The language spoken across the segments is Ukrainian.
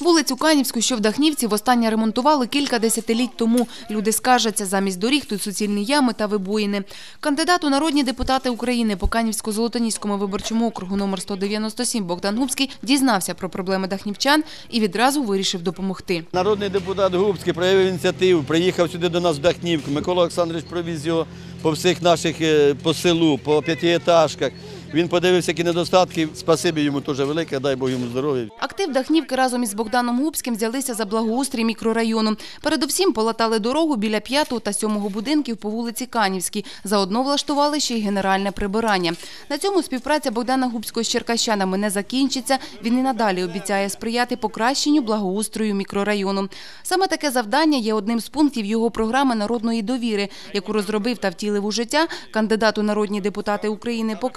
Вулицю Канівську, що в Дахнівці, востаннє ремонтували кілька десятиліть тому. Люди скаржаться, замість доріг тут суцільні ями та вибоїни. Кандидат у народні депутати України по Канівсько-Золотоніському виборчому округу номер 197 Богдан Губський дізнався про проблеми дахнівчан і відразу вирішив допомогти. Народний депутат Губський проявив ініціативу, приїхав сюди до нас в Дахнівку. Микола Олександрович провіз його по всіх наших е, по селу, по п'ятиетажках. Він подивився, які недостатки. Спасибі йому теж велике, дай Бог йому здоров'я. Актив Дахнівки разом із Богданом Губським взялися за благоустрій мікрорайону. Передусім полатали дорогу біля п'ятого та сьомого будинків по вулиці Канівській. Заодно влаштували ще й генеральне прибирання. На цьому співпраця Богдана Губського з черкащанами не закінчиться. Він і надалі обіцяє сприяти покращенню благоустрою мікрорайону. Саме таке завдання є одним з пунктів його програми народної довіри, яку розробив та втілив у життя кандидат у народні депутати України по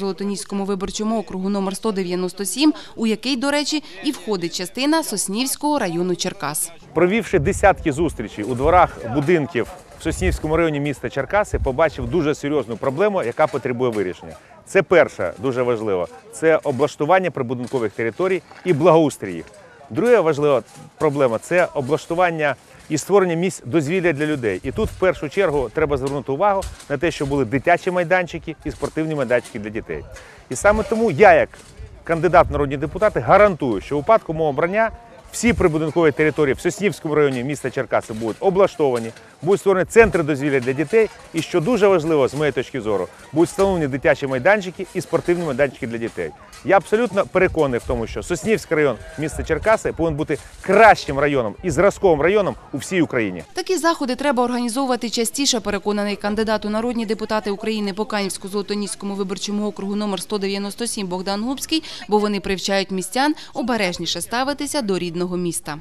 Канівсько-Золотоніському виборчому округу номер 197, у який, до речі, і входить частина Соснівського району Черкас. Провівши десятки зустрічей у дворах будинків в Соснівському районі міста Черкаси, побачив дуже серйозну проблему, яка потребує вирішення. Це перше, дуже важливо, це облаштування прибудинкових територій і благоустрій їх. Друга важлива проблема це облаштування і створення місць дозвілля для людей. І тут в першу чергу треба звернути увагу на те, що були дитячі майданчики і спортивні майданчики для дітей. І саме тому я, як кандидат в народні депутати, гарантую, що у випадку мого обрання всі прибудинкові території в Соснівському районі міста Черкаси будуть облаштовані, будуть створені центри дозвілля для дітей. І що дуже важливо з моєї точки зору, будуть встановлені дитячі майданчики і спортивні майданчики для дітей. Я абсолютно переконаний в тому, що Соснівський район міста Черкаси повинен бути кращим районом і зразковим районом у всій Україні. Такі заходи треба організовувати частіше, переконаний кандидат у народні депутати України по Канівсько-Золотоніському виборчому округу номер 197 Богдан Губський, бо вони привчають містян обережніше ставитися до рідного міста.